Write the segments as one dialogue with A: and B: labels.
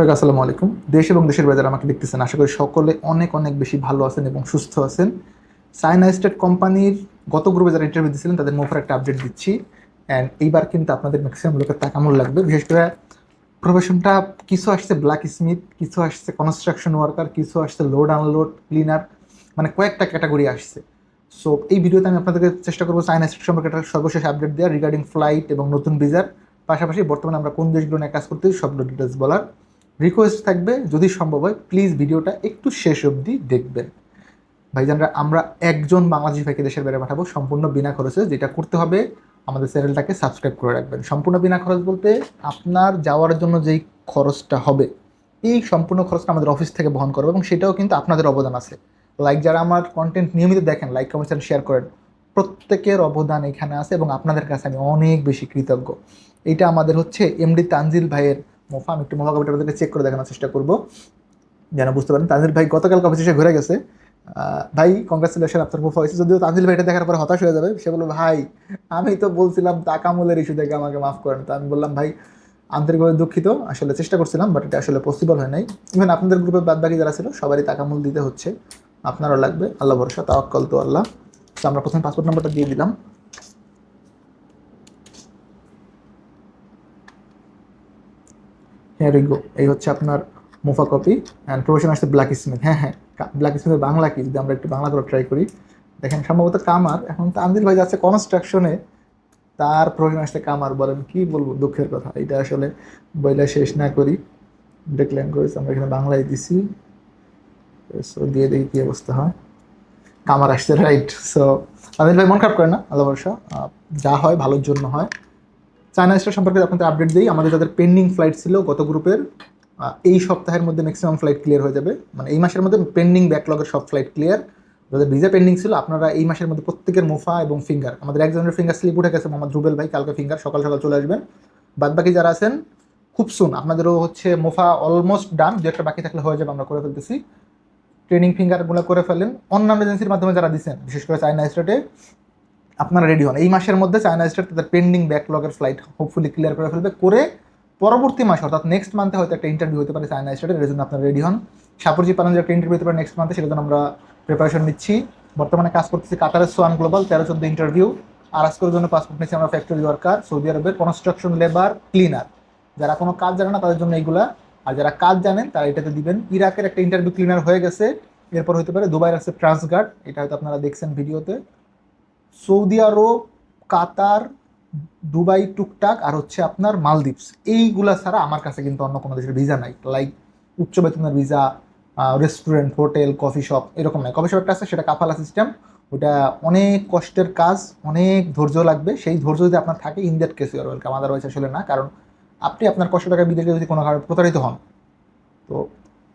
A: সবাইকে আসসালামু আলাইকুম। দেশ এবং দেশের বাজারে আমাকে দেখতেছেন, আশা করি সকলে অনেক অনেক বেশি ভালো আছেন এবং সুস্থ আছেন। সাইনা স্টেট কোম্পানির গত গ্রুপে যারা ইন্টারভিউ দিয়েছিলেন, তাদের মোফার একটা আপডেট দিচ্ছি। অ্যান্ড এইবার কিন্তু আপনাদের ম্যাক্সিমাম লোকের তাকামূল লাগবে। বিশেষ করে প্রফেশনটা কিছু আসছে ব্ল্যাক স্মিথ কিছু আসছে কনস্ট্রাকশন ওয়ার্কার কিছু আসছে লোড আনলোড ক্লিনার মানে কয়েকটা ক্যাটাগরি আসছে। সো এই ভিডিওতে আমি আপনাদেরকে চেষ্টা করব চায়না স্টেট সম্পর্কে একটা সর্বশেষ আপডেট দেওয়া রিগার্ডিং ফ্লাইট এবং নতুন ভিসার পাশাপাশি বর্তমানে আমরা কোন দেশগুলো নিয়ে কাজ করতেছি, সবগুলো ডিটেলস বলার। রিকোয়েস্ট থাকবে, যদি সম্ভব হয় প্লিজ ভিডিওটা একটু শেষ অবধি দেখবেন। ভাইজানরা, আমরা একজন বাংলাদেশি ভাইকে দেশের বাইরে পাঠাবো সম্পূর্ণ বিনা খরচে, যেটা করতে হবে, আমাদের চ্যানেলটাকে সাবস্ক্রাইব করে রাখবেন। সম্পূর্ণ বিনা খরচ বলতে আপনার যাওয়ার জন্য যেই খরচটা হবে, এই সম্পূর্ণ খরচটা আমাদের অফিস থেকে বহন করবে এবং সেটাও কিন্তু আপনাদের অবদান আছে। লাইক যারা আমার কন্টেন্ট নিয়মিত দেখেন লাইক কমেন্ট শেয়ার করেন, প্রত্যেকের অবদান এখানে আছে এবং আপনাদের কাছে আমি অনেক বেশি কৃতজ্ঞ। এটা আমাদের হচ্ছে এমডি তানজিল ভাইয়ের মোফা আমি একটু মোফা কপিটা আপনাদেরকে চেক করে দেখানোর চেষ্টা করব। যেন বুঝতে পারেন, তানজিল ভাই গতকাল কফি শেষে ঘুরে গেছে। ভাই কংগ্রেচুলেশন আপনার মোফা হয়েছে যদিও তানজিল ভাইটা দেখার পর হতাশ হয়ে যাবে, সে বলল, ভাই, আমি তো বলছিলাম তাকামুলের ইস্যু থেকে আমাকে মাফ করেন। তো আমি বললাম, ভাই, আন্তরিকভাবে দুঃখিত, আসলে চেষ্টা করছিলাম বাট এটা আসলে পসিবল হয় নাই। ইভেন আপনাদের গ্রুপে বাদ বাকি যারা ছিল, সবারই তাকামুল দিতে হচ্ছে। আপনারও লাগবে। আল্লাহ ভরসা, তাওয়াক্কাল তো আল্লাহ। তো আমরা প্রথমে পাসপোর্ট নাম্বারটা দিয়ে দিলাম। হ্যাঁ রিগো এই হচ্ছে আপনার মুফা কপি অ্যান্ড প্রফেশন আসছে ব্ল্যাক স্মিথ হ্যাঁ হ্যাঁ ব্ল্যাক স্মিথের বাংলা কি? যদি আমরা একটু বাংলা করে ট্রাই করি। দেখেন সম্ভবত কামার এখন তানজিল ভাই যাচ্ছে কনস্ট্রাকশনে তার প্রফেশন আসছে কামার বলেন কি বলব দুঃখের কথা। এটা আসলে বইলা শেষ না করি। ডিক্লেন করেছি আমরা এখানে বাংলায় দিছি। সো দিয়ে দেখি কি অবস্থা হয়। কামার আসছে রাইট সো তানজিল ভাই মন খারাপ করে না আল্লাহ আহ, যা হয় ভালোর জন্য হয়। চায়না স্টার সম্পর্কে আপনাদের আপডেট দিই। আমাদের যাদের পেন্ডিং ফ্লাইট ছিল, গত গ্রুপের এই সপ্তাহের মধ্যে ম্যাক্সিমাম ফ্লাইট ক্লিয়ার হয়ে যাবে। মানে এই মাসের মধ্যে পেন্ডিং ব্যাকলগের সব ফ্লাইট ক্লিয়ার যাদের ভিজা পেন্ডিং ছিল, আপনারা এই মাসের মধ্যে প্রত্যেকের মুফা এবং ফিঙ্গার আমাদের একজনের ফিঙ্গার স্লিপ উঠে গেছে, মোহাম্মদ রুবেল ভাই, কালকে ফিঙ্গার সকাল সকাল চলে আসবেন। বাদ বাকি যারা আছেন, খুব সুন আপনাদেরও হচ্ছে মোফা অলমোস্ট ডান দু একটা বাকি থাকলে হয়ে যাবে, আমরা করে ফেলতেছি। ট্রেনিং ফিঙ্গারগুলো করে ফেলেন। অন্যান্য এজেন্সির মাধ্যমে যারা দিচ্ছেন বিশেষ করে চায়না স্টেটে আপনারা রেডি হন। এই মাসের মধ্যে চায়না স্টেট তাদের পেন্ডিং ব্যাকলগের ফ্লাইট হোপফুলি ক্লিয়ার করে ফেলবে। করে পরবর্তী মাসে, অর্থাৎ নেক্সট মান্থে হয়তো একটা ইন্টারভিউ হতে পারে চায়না স্টেটের এর জন্য আপনারা রেডি হন। সাপুরজি পালন একটা ইন্টারভিউ হতে পারে নেক্সট মান্থে সেটার জন্য আমরা প্রিপারেশন নিচ্ছি। বর্তমানে কাজ করতেছি কাতারের সোয়ান গ্লোবাল তেরো চোদ্দ ইন্টারভিউ আর আজকের জন্য পাসপোর্ট নিচ্ছি আমরা ফ্যাক্টরি ওয়ার্কার সৌদি আরবের কনস্ট্রাকশন লেবার ক্লিনার যারা কোনো কাজ জানে না, তাদের জন্য এইগুলা। আর যারা কাজ জানেন, তারা এটাতে দিবেন। ইরাকের একটা ইন্টারভিউ ক্লিনার হয়ে গেছে। এরপর হতে পারে দুবাইয়ের আছে ট্রান্সগার্ড এটা হয়তো আপনারা দেখছেন ভিডিওতে সৌদি আরব, কাতার, দুবাই, টুকটাক, আর হচ্ছে আপনার মালদ্বীপস। এইগুলা ছাড়া আমার কাছে কিন্তু অন্য কোনো দেশের ভিসা নাই। লাইক উচ্চ বেতনের visa restaurant hotel coffee shop এরকম নাই। কফি শপ একটা আছে, সেটা কাফালা সিস্টেম ওটা অনেক কষ্টের কাজ, অনেক ধৈর্য লাগবে। সেই ধৈর্য যদি আপনার থাকে in that case you're welcome otherwise আসলে না, কারণ আপনি আপনার কষ্ট টাকা বিদেশে যদি কোনো কারণে প্রতারিত হন, তো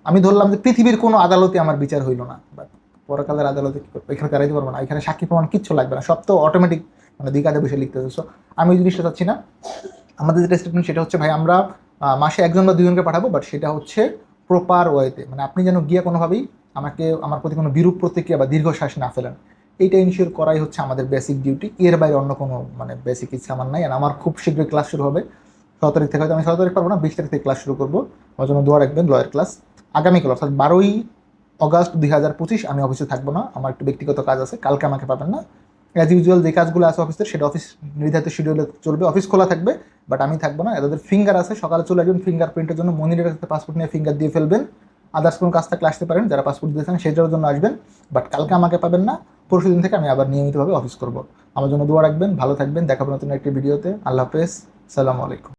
A: আমি ধরলাম যে পৃথিবীর কোনো আদালতে আমার বিচার হইল না। বাট পরকালের আদালতে করব? এখানে দাঁড়াইতে পারব না। এখানে সাক্ষী প্রমাণ কিচ্ছু লাগবে না। সব তো অটোমেটিক মানে দিকাতে বসে লিখতে সো আমি ওই জিনিসটা চাচ্ছি না। আমাদের যেটা স্টেটমেন্ট সেটা হচ্ছে, ভাই, আমরা মাসে একজন বা দুজনকে পাঠাবো বাট সেটা হচ্ছে প্রপার ওয়েতে মানে আপনি যেন গিয়ে কোনোভাবেই আমাকে, আমার প্রতি কোনো বিরূপ প্রতিক্রিয়া বা দীর্ঘশ্বাস না ফেলেন। এইটা ইনশিওর করাই হচ্ছে আমাদের বেসিক ডিউটি এর বাইরে অন্য কোনো মানে বেসিক ইচ্ছা আমার নাই। আর আমার খুব শীঘ্রই ক্লাস শুরু হবে। ছ তারিখ থেকে হয়তো আমি ছ তারিখ পারব না, বিশ তারিখ থেকে ক্লাস শুরু করব। আমার জন্য দোয়া রাখবেন লয়ের ক্লাস আগামীকাল, অর্থাৎ বারোই অগাস্ট দুই হাজার পঁচিশ আমি অফিসে থাকব না, আমার একটু ব্যক্তিগত কাজ আছে, কালকে আমাকে পাবেন না। অ্যাজ ইউজুয়াল যে কাজগুলো আছে অফিসের সেটা অফিস নির্ধারিত শিডিউলে চলবে অফিস খোলা থাকবে বাট আমি থাকব না। এদের ফিঙ্গার আছে, সকালে চলে আসবেন ফিঙ্গার প্রিন্টের জন্য, মনিরের কাছে পাসপোর্ট নিয়ে ফিঙ্গার দিয়ে ফেলবেন। আদার্স কোনো কাজ থাকলে আসতে পারেন, যারা পাসপোর্ট দিয়েছেন সেটার জন্য আসবেন বাট কালকে আমাকে পাবেন না। পরশু দিন থেকে আমি আবার নিয়মিতভাবে অফিস করব। আমার জন্য দোয়া রাখবেন, ভালো থাকবেন দেখাবো নতুন একটি ভিডিওতে আল্লাহ হাফেজ, সালামু আলাইকুম।